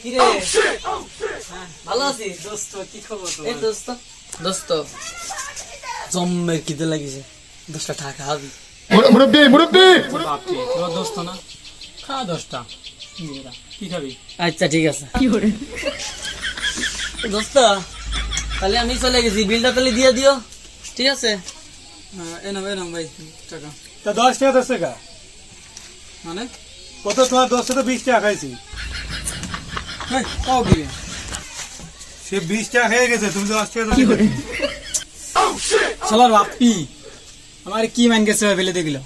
কিরে ভালো আছিস দোস্ত কি খবর এই দোস্ত দোস্ত জম্মের খিদে লাগিছে দশটা টাকা খাবি মুরব্বী মুরব্বী দোস্ত না খা দশটা কি খাবি আচ্ছা ঠিক আছে দোস্ত তাহলে আমি চলে গেছি বিলটা তাহলে দিয়ে দিও ঠিক আছে এনাম এনাম ভাই টাকা তা দশ টাকা দশ টাকা মানে কত তোমার দশ টাকা বিশ টাকা খাইছি সে বিশ টাকা খেয়ে গেছে তুমি দশ টাকা শালার বাপ্পি আমার কি মান গেছে ফেলে দেখল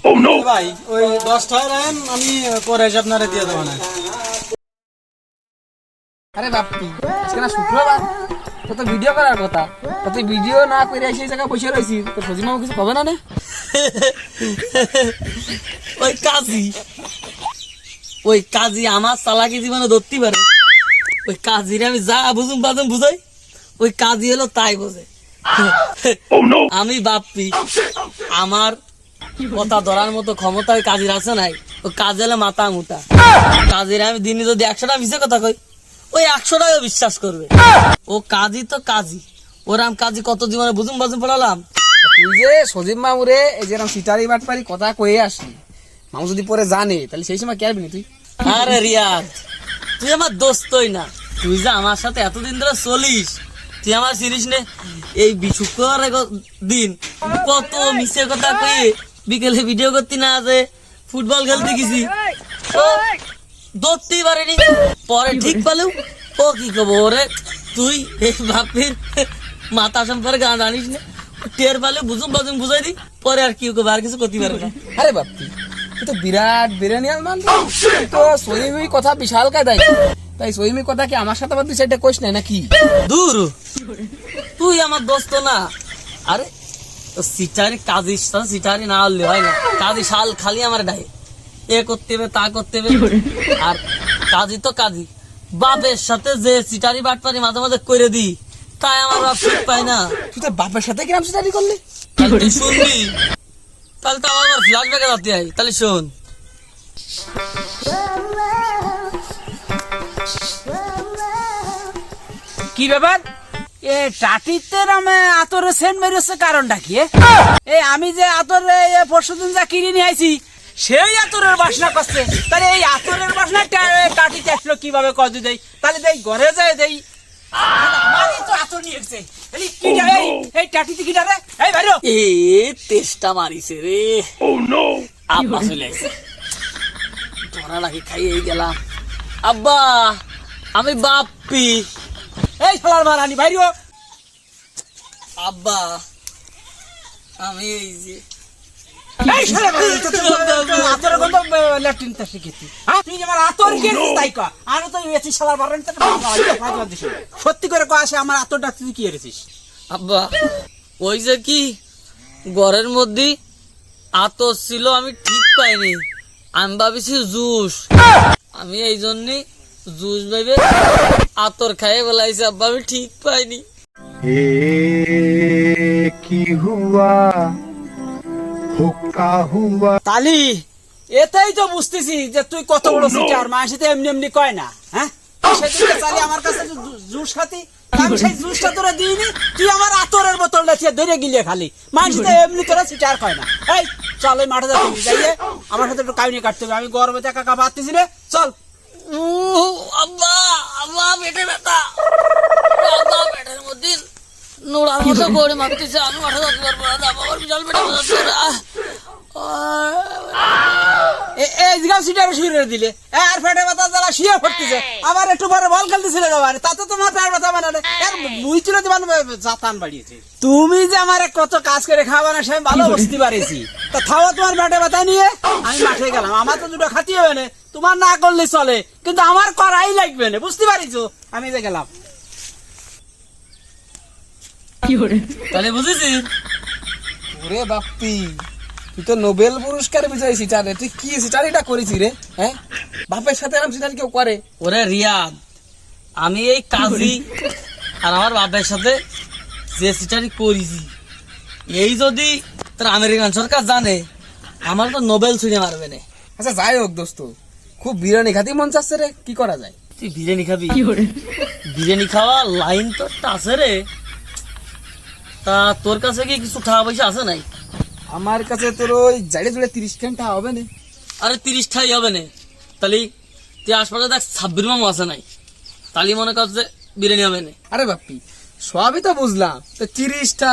ভাই ওই দশ টাকা আমি পরে এসে আপনারা দিয়ে দেবো না। আরে বাপ্পি আজকে না শুক্রবার তো তো ভিডিও করার কথা। তো তুই ভিডিও না করে এসে এই জায়গায় বসে রয়েছি তো কিছু না নে ওই কাজী ওই কাজী আমার চালাকি জীবনে ধরতে পারে। ওই কাজীরে আমি যা বুঝুম বাজুম বুঝাই ওই কাজী হলো তাই বোঝে। আমি বাপ্পি। আমার কথা ধরার মতো ক্ষমতা ওই কাজীর আছে নাই। ওই কাজ হলো মাথা মুটা। কাজীর আমি দিনে যদি একশোটা মিশে কথা কই ওই একশো টাকা বিশ্বাস করবে। ও কাজী তো কাজী। ওরাম কাজী কত জীবনে বুঝুম বাজুম পড়ালাম। তুই যে সজীব মামুরে এই যে এরকম সিটারি বাটপারি কথা কয়ে আসলি মামু যদি পরে জানে তাহলে সেই সময় কে আসবি তুই? আরে রিয়াদ তুই আমার দোস্তই না। তুই যে আমার সাথে এতদিন ধরে চলিস, তুই আমার চিনিস নে? এই বি- দিন কত মিশে কথা কয়ে বিকেলে ভিডিও করতে না আছে ফুটবল খেলতে গেছি। ও ধরতেই পারেনি। পরে ঠিক পালেও ও কি কব ওরে? তুই এই বাপির মাথা সম্পর্কে গান জানিস না? টের পালে, বুঝুম বাজুম বুঝাই দি। পরে আর কি করবে, আর কিছু করতে পারবে না। আরে বাপ্পি তুই তো বিরাট বিরানিয়াল মান তুই তো সহিমি কথা বিশাল কায়দায়। তাই সহিমি কথা কি আমার সাথে আবার তুই সেটা কোশ নাই নাকি? দূর। তুই আমার দোস্ত না। আরে সিটারি কাজী সিটারি না হলে হয় না। কাজী শাল খালি আমার ডাই এ করতে হবে তা করতে হবে। আর কাজী তো কাজী। বাপের সাথে যে সিটারি বাটপারি মাঝে মাঝে করে দি তাই আমার বাপ ঠিক পায় না। তুই তো বাপের সাথে কিরাম সিটারি করলি? তুই শুনবি। তাহলে তো আমার ব্যাগে যাতে হয়। তাহলে শোন। কি ব্যাপার? এ টাটিতে নামে আতরে সেন্ট মেরেছে কারণটা কি এ? আমি যে আতরে পরশু দিন যা কিনে নিয়ে আইছি সেই আতরের বাসনা করছে। তাহলে এই আতরের বাসনা টাটিতে আসলো কীভাবে কত দেই? তাহলে দেই ঘরে যায় দেই। আব্বা আমি বাপ্পি। এই শালার মারানি বাইরো আব্বা আমি এই যে এই শালার তো তুই আতরের গন্ধ ল্যাট্রিন তা শিখেছি। হ্যাঁ তুই আমার আতর গেছিস তাই কর আর তো এসি শালার মারানি তো সত্যি করে কয় আসে আমার আতরটা তুই কি এসেছিস আব্বা ওই যে কি ঘরের মধ্যে আতর ছিল আমি ঠিক পাইনি। আমি ভাবিছি জুস। আমি এই জন্যে জুস ভেবে আতর খাইয়ে বলাইছি আব্বা আমি ঠিক পাইনি। হুয়া? হুয়া? তালি এটাই তো বুঝতেছি যে তুই কত বড় সিটার মানুষ তো এমনি এমনি কয় না হ্যাঁ? চালি আমার কাছে জু- জুস খাতি আমি সেই জুসটা তোরা দিইনি তুই আমার আতরের বোতলটা দিয়ে ধরে গিলে খালি। মানুষ তো এমনি তোরা সিটার কয় না। এই চল ওই মাঠে যাচ্ছি যাইয়ে আমার সাথে একটু কাহিনী কাটতে হবে আমি গরমে একা একা রে। চল আব্বা আব্বা পেটে ব্যথা। আব্বা পেটের মধ্যে নোড়ার মতো করে মারতেছে। আমি মাঠে যাতে পারব না। আমার বিশাল পেটে ব্যথা সিটারে শুয়ে দিলে। আর ব্যথা জ্বালা শুয়ে পড়তেছে। আবার একটু পরে বল খেলতেছিল আবার তাতে তোমার পেট ব্যথা মানে দিবান জাতান বাড়িয়েছে। তুমি যে আমার কত কাজ করে খাওয়া না সে ভালো বুঝতে পারিছি। তা খাওয়া তোমার পেটে ব্যথা নিয়ে। আমি মাঠে গেলাম। আমার তো দুটো খাতি হবে না। তোমার না করলে চলে। কিন্তু আমার করাই লাগবে না। বুঝতে পারিছো? আমি যে গেলাম। তাহলে বুঝেছি? ওরে বাপ্পি। তুই তো নোবেল পুরস্কার বিজয়ী সিটারে তুই কি সিটারিটা করেছি রে হ্যাঁ? বাপের সাথে এরকম সিটারি কেউ করে? ওরে রিয়াদ আমি এই কাজী আর আমার বাপের সাথে যে সিটারি করেছি এই যদি তোর আমেরিকান সরকার জানে আমার তো নোবেল ছুঁড়ে মারবে না। আচ্ছা যাই হোক দোস্ত খুব বিরিয়ানি খাতি মন চাচ্ছে রে কি করা যায়? তুই বিরিয়ানি খাবি? বিরিয়ানি খাওয়া লাইন তো আছে রে। তা তোর কাছে কি কিছু খাওয়া পয়সা আছে নাই? আমার কাছে তোর ওই জাড়ে জুড়ে তিরিশ ঘণ্টা হবে না। আরে তিরিশটাই হবে না। তাহলে তুই আশপাশে দেখ ছাব্বির মামু আছে নাই। তাহলে মনে কর যে বিরিয়ানি হবে না। আরে বাপ্পি সবই তো বুঝলাম। তো তিরিশটা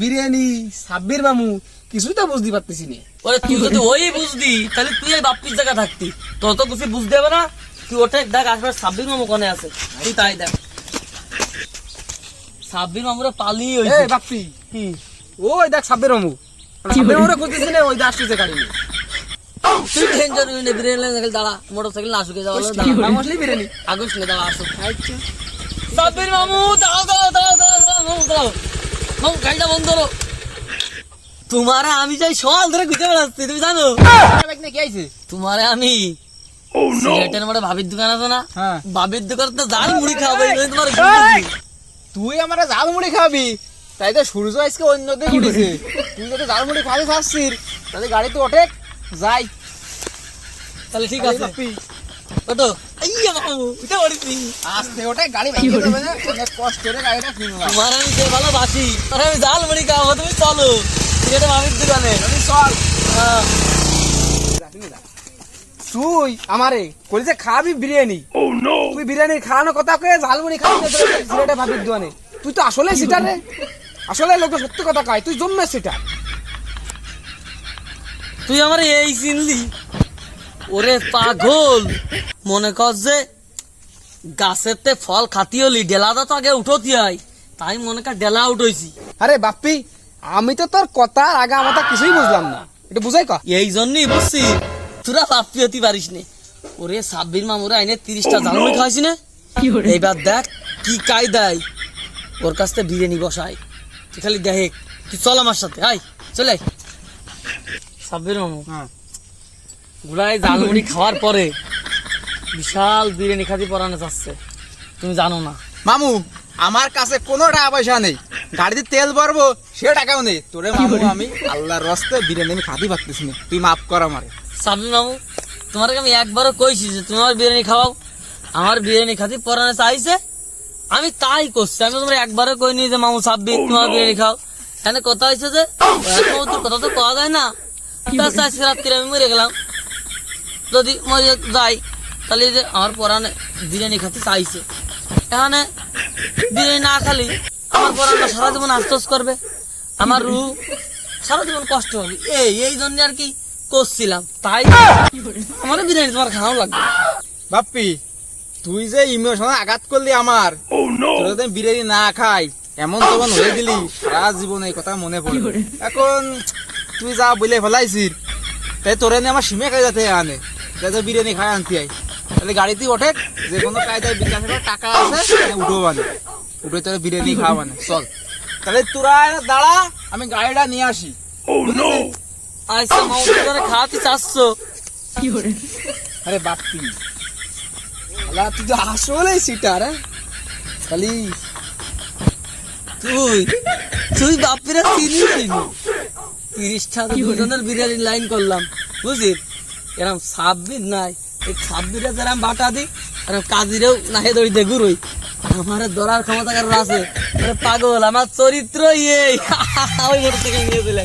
বিরিয়ানি সাব্বির মামু কিছুই তো বুঝতে পারতেছি না। ওরে তুই যদি ওই বুঝদি তাহলে তুই এই বাপ্পির জায়গা থাকতি। তোর তো কিছু বুঝতে হবে না। তুই ওটাই দেখ আশপাশে ছাব্বির মামু কোনে আছে। তুই তাই দেখ। ছাব্বির মামুরা পালি এ হয়েছে। বাপ্পি কি ওই দেখ সাব্বির মামু। সাব্বির মামুরে না ওই আসতেছে গাড়ি তুই টেনশন নিবি বিরিয়ানি লাগে দাঁড়া মোটর না আসুকে যাওয়া দাঁড়া নাম বিরিয়ানি। আগুস নে দাঁড়া আসো সাব্বির মামু দাঁড়াও দাঁড়াও দাঁড়াও দাঁড়াও দাঁড়াও মামু দাঁড়াও। মামু গাড়িটা বন্ধ করো। তোমারে আমি যাই সকাল ধরে ঘুরতে বেড়াচ্ছি তুমি জানো? কি আইছে? তোমারে আমি। মধ্যে ভাবির দোকান আছে না? হ্যাঁ। ভাবির দোকান তো জাল মুড়ি তোমার তুই আমার জাল মুড়ি খাবি তাই তো সূর্য আজকে অন্য দিকে উঠেছে। তুই যদি জাল মুড়ি খাবি খাচ্ছিস তাহলে গাড়িতে ওঠে যাই। তাহলে ঠিক আছে। বাপ্পি, ওটো আইয়া মামু উঠে পড়েছি। আস্তে ওঠে গাড়ি ভেঙে দেবে না অনেক কষ্ট করে গাড়িটা কিনলাম। তোমার আমি সে ভালোবাসি তাহলে আমি জাল খাব তুমি চলো। সিলেটে ভাবির দোকানে। আমি চল। হ্যাঁ। তুই আমারে বলি যে খাবি বিরিয়ানি। তুই বিরিয়ানি খাওয়ানোর কথা কয়ে ঝালমুড়ি খাবি ভাবির দোয়ানে তুই তো আসলে সিটার রে। আসলে লোকে সত্যি কথা কয় তুই জন্মে সিটার তুই আমার এই চিনলি? ওরে পাগল। মনে কর যে গাছেতে ফল খাতি হলি ডেলাটা তো আগে উঠতি হয় তাই মনে কর ডেলা উঠেছি আরে বাপ্পি আমি তো তোর কথা আগে আমার কিছুই বুঝলাম না। এটা বুঝাই ক। এই জন্যই বুঝছি। তোরা ভাবতে হতে পারিস নে। ওরে সাব্বির মামুরে আইনে তিরিশটা জালমুড়ি খাওয়াইছি না। এইবার দেখ কি কায়দায় ওর কাছ থেকে বিরিয়ানি বসাই তুই খালি দেখ তুই চল আমার সাথে আয় চলে আয়। সাব্বির মামু হ্যাঁ। গুড়াই জালমুড়ি খাওয়ার পরে বিশাল বিরিয়ানি খাতি পরানো যাচ্ছে তুমি জানো না। মামু আমার কাছে কোনো টাকা পয়সা নেই। গাড়িতে তেল ভরবো সে টাকাও নেই। তোরে মামু আমি আল্লাহর রস্তে বিরিয়ানি আমি খাতে পারতেছি না। তুই মাফ কর আমারে। সাব্বির মামু তোমার আমি একবারও কইছি যে তুমি আমার বিরিয়ানি খাওয়াও। আমার বিরিয়ানি খাতি পরানো চাইছে আমি তাই করছি। আমি তোমার একবারও কইনি যে মামু সাব্বির তোমার বিরিয়ানি খাও। এখানে কথা হয়েছে যে তোর কথা তো পাওয়া যায় না। তার আজকে রাত্রে আমি মরে গেলাম। যদি মরে যাই তাহলে যে আমার পরানে বিরিয়ানি খাতে চাইছে। এখানে বিরিয়ানি না খালি আমার পরানটা সারা জীবন আস্তস করবে। আমার রু সারা জীবন কষ্ট হবে। এই এই জন্য আর কি করছিলাম। তাই আমার বিরিয়ানি তোমার খাওয়া লাগবে। বাপ্পি তুই যে ইমোশনে আঘাত করলি আমার। তোর যদি বিরিয়ানি না খাই এমন তখন হয়ে দিলি সারা জীবন এই কথা মনে পড়ে। এখন তুই যা বলে ফেলাইছিস তাই তোরে আমার সিমে খাই যাতে আনে। যাতে বিরিয়ানি খাই আনতে আই তাহলে গাড়িতে ওঠে যে কোনো কায়দায় বিকাশ টাকা আছে উঠো মানে। উঠে তোর বিরিয়ানি খাওয়া মানে। চল। তাহলে তোরা দাঁড়া আমি গাড়িটা নিয়ে আসি। আচ্ছা তোরা খাওয়াতে চাচ্ছ। আরে বাপ্পি আলা তুই তো সিটার হ্যাঁ? খালি তুই তুই বাপিরা চিনি চিনি তিরিশটা দুজনের বিরিয়ানি লাইন করলাম এরম ছাব্বির নাই এই ছাব্বিরে যারা বাটা দি এরম কাজিরেও নাহে দড়ি দে গুরুই। আমার ধরার ক্ষমতা কারণ আছে। পাগল আমার চরিত্র ইয়ে ওই মোটর থেকে নিয়ে চলে।